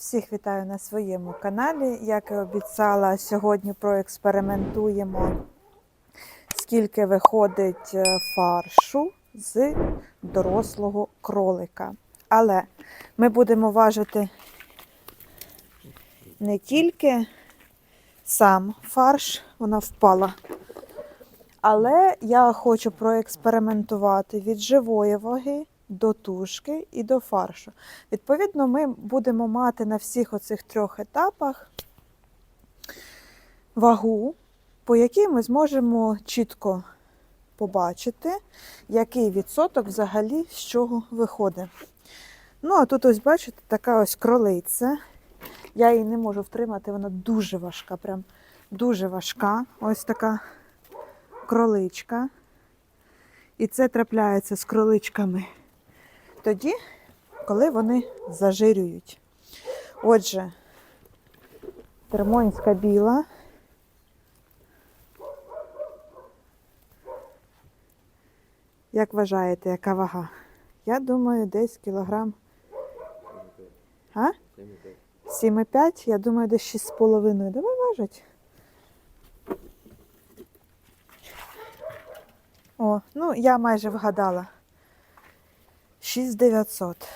Всіх вітаю на своєму каналі. Як і обіцяла, сьогодні проекспериментуємо, скільки виходить е, фаршу з дорослого кролика. Але ми будемо важити не тільки сам фарш, вона впала. Але я хочу проекспериментувати від живої ваги до тушки і до фаршу. Відповідно, ми будемо мати на всіх оцих трьох етапах вагу, по якій ми зможемо чітко побачити, який відсоток взагалі з чого виходить. Ну, а тут ось, бачите, така ось кролиця. Я її не можу втримати, вона дуже важка, прям дуже важка. Ось така кроличка. І це трапляється з кроличками тоді, коли вони зажирюють. Отже, термонська біла. Як вважаєте, яка вага? Я думаю, десь кілограм. А? 7,5, я думаю, десь 6,5. Давай важить. О, ну я майже вгадала. 6900.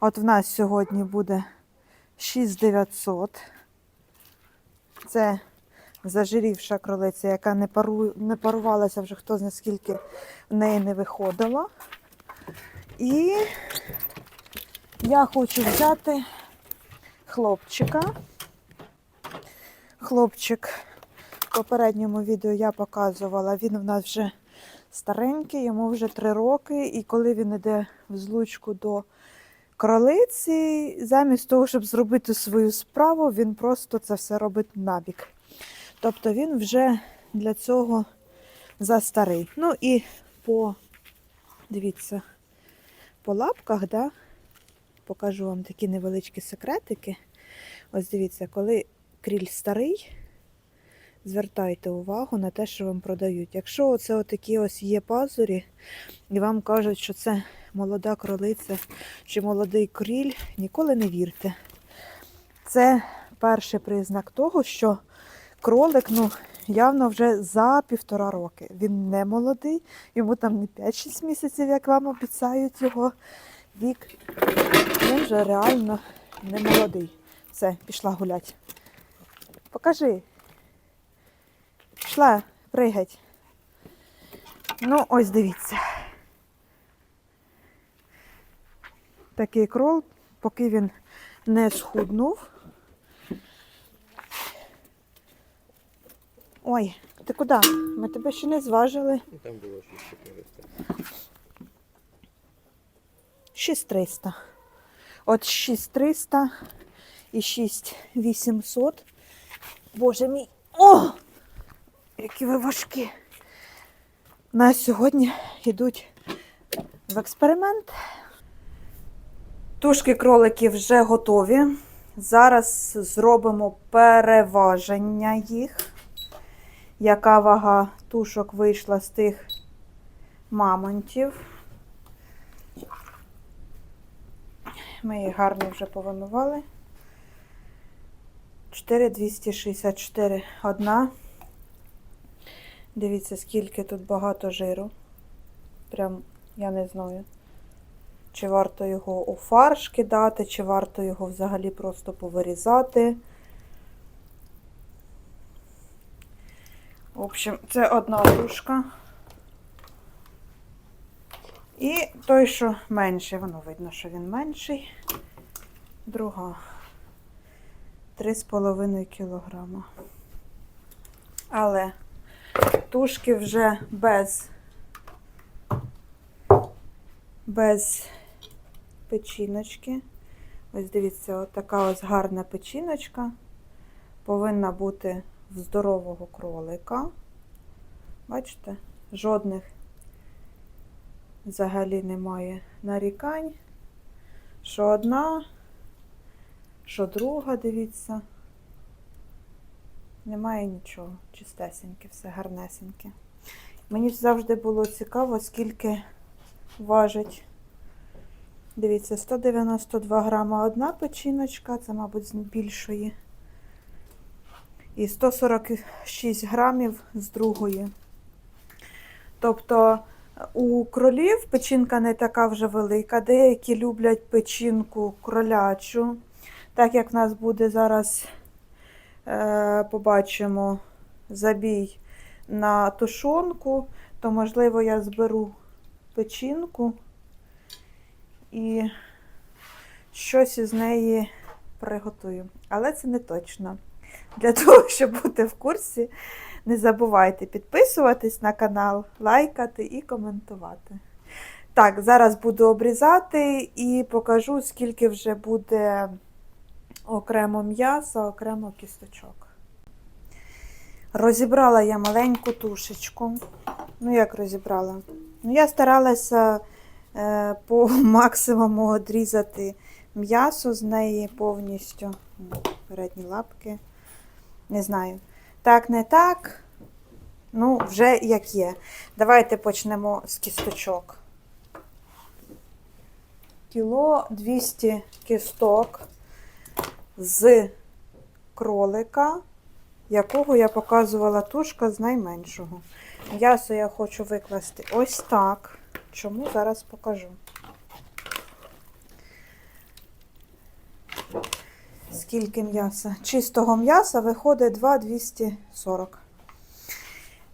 От в нас сьогодні буде 6900. Це зажирівша кролиця, яка не, пару, не парувалася вже хто зна скільки в неї не виходило. І я хочу взяти хлопчика. Хлопчик в попередньому відео я показувала, він в нас вже старенький, йому вже три роки, і коли він йде в злучку до кролиці, замість того, щоб зробити свою справу, він просто це все робить набік. Тобто він вже для цього застарий. Ну і по, дивіться, по лапках, да, покажу вам такі невеличкі секретики. Ось дивіться, коли кріль старий, звертайте увагу на те, що вам продають. Якщо оце отакі ось є пазурі, і вам кажуть, що це молода кролиця чи молодий кріль, ніколи не вірте. Це перший признак того, що кролик ну, явно вже за півтора роки. Він не молодий, йому там не 5-6 місяців, як вам обіцяють його вік. Він вже реально не молодий. Все, пішла гулять. Покажи. Пішла, пригать. Ну, ось дивіться. Такий крол, поки він не схуднув. Ой, ти куди? Ми тебе ще не зважили. Ну, Там було 6400. 6300. От 6300 і 6800. Боже мій. О! Які ви важкі. У нас сьогодні йдуть в експеримент. Тушки кроликів вже готові. Зараз зробимо переваження їх. Яка вага тушок вийшла з тих мамонтів. Ми їх гарно вже повимивали. 4,264 одна. Дивіться, скільки тут багато жиру. Прям я не знаю. Чи варто його у фарш кидати, чи варто його взагалі просто повирізати. В общем, це одна тушка. І той, що менший, воно видно, що він менший. Друга 3,5 кілограма. Але тушки вже без, без печіночки. Ось дивіться, така ось гарна печіночка. Повинна бути в здорового кролика. Бачите? Жодних взагалі немає нарікань. Що одна, що друга, дивіться. Немає нічого. Чистесеньке, все гарнесеньке. Мені завжди було цікаво, скільки важить Дивіться, 192 грама одна печіночка, це, мабуть, з більшої. І 146 грамів з другої. Тобто у кролів печінка не така вже велика. Деякі люблять печінку кролячу. Так як в нас буде зараз, побачимо, забій на тушонку, то можливо я зберу печінку і щось із неї приготую. Але це не точно. Для того, щоб бути в курсі, не забувайте підписуватись на канал, лайкати і коментувати. Так, зараз буду обрізати і покажу, скільки вже буде окремо м'яса, окремо кісточок. Розібрала я маленьку тушечку. Ну, як розібрала? Ну, я старалася е, по максимуму відрізати м'ясо з неї повністю. Передні лапки. Не знаю. Так, не так. Ну, вже як є. Давайте почнемо з кісточок. Кіло 200 кісток з кролика, якого я показувала тушка з найменшого. М'ясо я хочу викласти ось так. Чому зараз покажу. Скільки м'яса? Чистого м'яса виходить 2,240.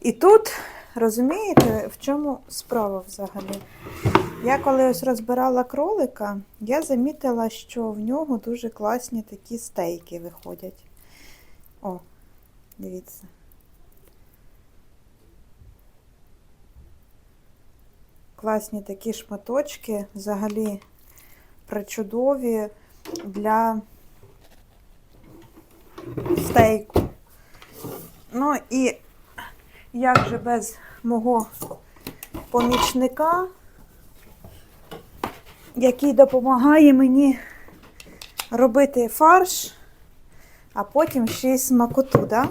І тут, розумієте, в чому справа взагалі? Я коли ось розбирала кролика, я замітила, що в нього дуже класні такі стейки виходять. О, дивіться. Класні такі шматочки, взагалі причудові для стейку. Ну і як же без мого помічника, який допомагає мені робити фарш, а потім ще й смакоту, да?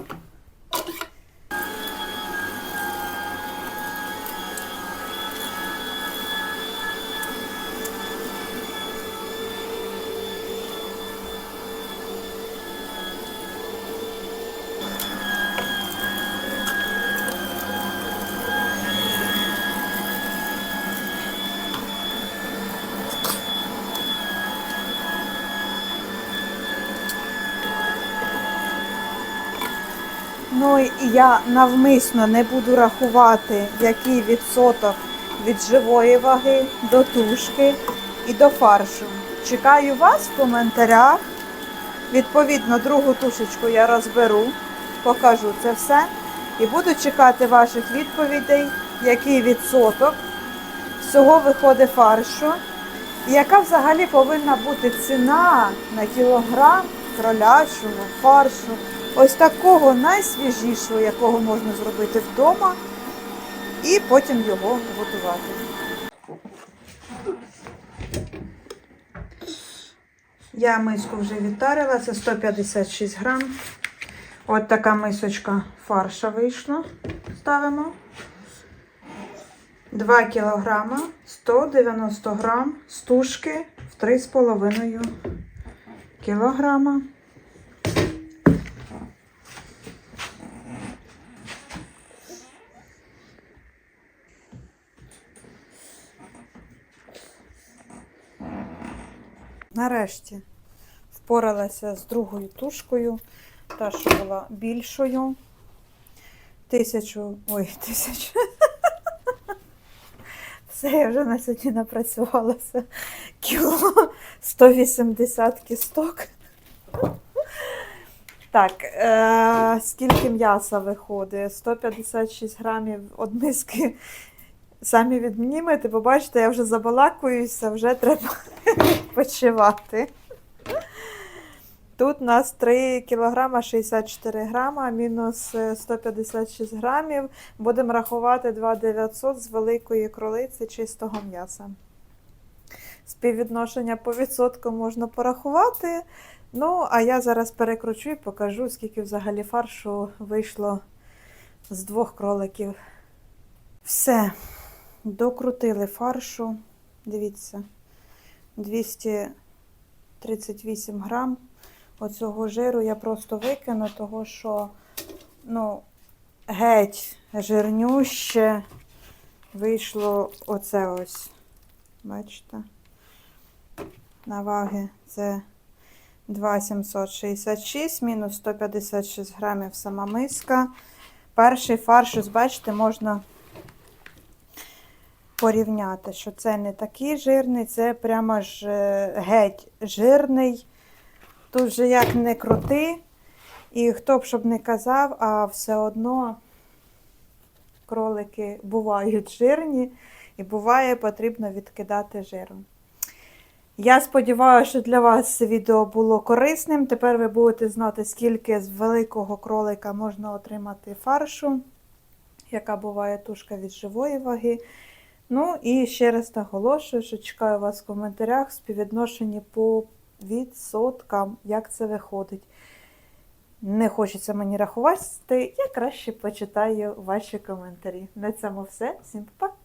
Ну і я навмисно не буду рахувати, який відсоток від живої ваги до тушки і до фаршу. Чекаю вас в коментарях. Відповідно, другу тушечку я розберу, покажу це все. І буду чекати ваших відповідей, який відсоток всього виходить фаршу. І яка взагалі повинна бути ціна на кілограм кролячого фаршу. Ось такого найсвіжішого, якого можна зробити вдома, і потім його готувати. Я миску вже відтарила, це 156 грам. От така мисочка фарша вийшла. Ставимо. 2 кілограма, 190 грам стужки в 3,5 кілограма. Нарешті впоралася з другою тушкою, та, що була більшою. Тисячу. Ой, тисячу. Все, я вже на сьогодні напрацювалася. Кіло 180 кісток. Так, е, скільки м'яса виходить? 156 грамів од миски. Самі віднімете, побачите, я вже забалакуюся, вже треба відпочивати. Тут у нас 3 кг 64 грама, мінус е, 156 грамів. Будемо рахувати 2,900 з великої кролиці чистого м'яса. Співвідношення по відсотку можна порахувати. Ну, а я зараз перекручу і покажу, скільки взагалі фаршу вийшло з двох кроликів. Все, докрутили фаршу. Дивіться, 238 грам оцього жиру я просто викину, того що ну, геть жирнюще вийшло оце ось. Бачите? На ваги це 2,766 мінус 156 грамів сама миска. Перший фарш, ось бачите, можна порівняти, що це не такий жирний, це прямо ж е, геть жирний. Тут же як не крути. І хто б щоб не казав, а все одно кролики бувають жирні і буває потрібно відкидати жиром. Я сподіваюся, що для вас це відео було корисним. Тепер ви будете знати, скільки з великого кролика можна отримати фаршу, яка буває тушка від живої ваги. Ну і ще раз наголошую, що чекаю вас в коментарях в співвідношенні по відсоткам, як це виходить. Не хочеться мені рахувати, я краще почитаю ваші коментарі. На цьому все. Всім па-па!